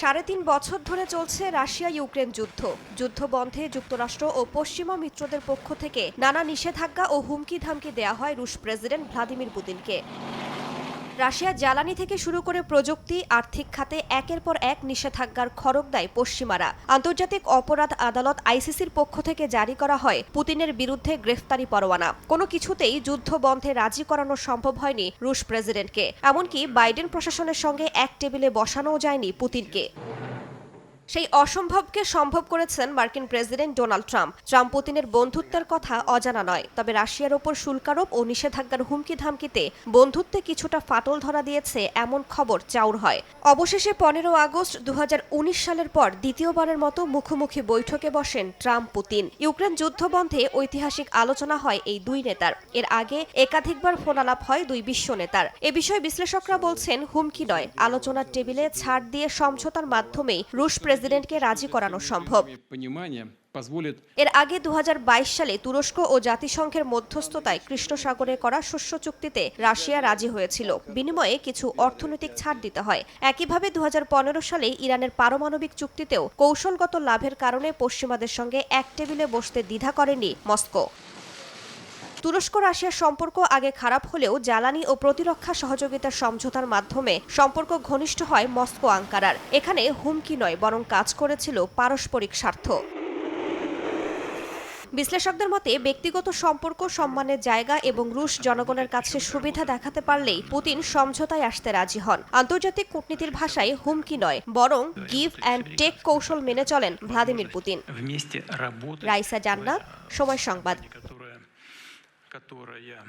সাড়ে তিন বছর ধরে চলছে রাশিয়া ইউক্রেন যুদ্ধ। যুদ্ধ বন্ধে যুক্তরাষ্ট্র ও পশ্চিমা মিত্রদের পক্ষ থেকে নানা নিষেধাজ্ঞা ও হুমকি ধামকি দেয়া হয় রুশ প্রেসিডেন্ট ভ্লাদিমির পুতিনকে। রাশিয়া জ্বালানি থেকে শুরু করে প্রযুক্তি, আর্থিক খাতে একের পর এক নিষেধাজ্ঞার খড়ক দেয় পশ্চিমারা। আন্তর্জাতিক অপরাধ আদালত আইসিসির পক্ষ থেকে জারি করা হয় পুতিনের বিরুদ্ধে গ্রেফতারি পরোয়ানা। কোনো কিছুতেই যুদ্ধ বন্ধে রাজি করানো সম্ভব হয়নি রুশ প্রেসিডেন্টকে। এমনকি বাইডেন প্রশাসনের সঙ্গে এক টেবিলে বসানোও যায়নি পুতিনকে। সেই অসম্ভবকে সম্ভব করেছেন মার্কিন প্রেসিডেন্ট ডোনাল্ড ট্রাম্প। ট্রাম্প পুতিনের বন্ধুত্বের কথা অজানা নয়, তবে রাশিয়ার ওপর শুল্কারোপ ও নিষেধাজ্ঞার হুমকি ধামকিতে বন্ধুত্বে কিছুটা ফাটল ধরা দিয়েছে এমন খবর চাউর হয়। অবশেষে পনেরো আগস্ট দু সালের পর দ্বিতীয়বারের মতো মুখোমুখি বৈঠকে বসেন ট্রাম্প পুতিন। ইউক্রেন যুদ্ধ বন্ধে ঐতিহাসিক আলোচনা হয় এই দুই নেতার। এর আগে একাধিকবার ফোনালাপ হয় দুই বিশ্ব নেতার। এ বিষয়ে বিশ্লেষকরা বলছেন, হুমকি নয়, আলোচনার টেবিলে ছাড় দিয়ে সমঝোতার মাধ্যমেই রুশ প্রেসিডেন্টকে রাজি করানো সম্ভব। এর আগে দু হাজার বাইশ সালে তুরস্ক ও জাতিসংঘের মধ্যস্থতায় কৃষ্ণ সাগরে করা শস্য চুক্তিতে রাশিয়া রাজি হয়েছিল। বিনিময়ে কিছু অর্থনৈতিক ছাড় দিতে হয়। একইভাবে দু হাজার পনেরো সালে ইরানের পারমাণবিক চুক্তিতেও কৌশলগত লাভের কারণে পশ্চিমাদের সঙ্গে এক টেবিলে বসতে দ্বিধা করেনি মস্কো। তুরস্ক রাশিয়ার সম্পর্ক আগে খারাপ হলেও জ্বালানি ও প্রতিরক্ষা সহযোগিতার সমঝোতার মাধ্যমে সম্পর্ক ঘনিষ্ঠ হয় মস্কো আঙ্কারার। এখানে হুমকি নয়, বরং কাজ করেছিল পারস্পরিক স্বার্থ। বিশ্লেষকদের মতে, ব্যক্তিগত সম্পর্ক, সম্মানের জায়গা এবং রুশ জনগণের কাছে সুবিধা দেখাতে পারলেই পুতিন সমঝোতায় আসতে রাজি হন। আন্তর্জাতিক কূটনীতির ভাষায় হুমকি নয়, বরং গিভ অ্যান্ড টেক কৌশল মেনে চলেন ভ্লাদিমির পুতিন। রাইসা জান্নাত, সময় সংবাদ। которая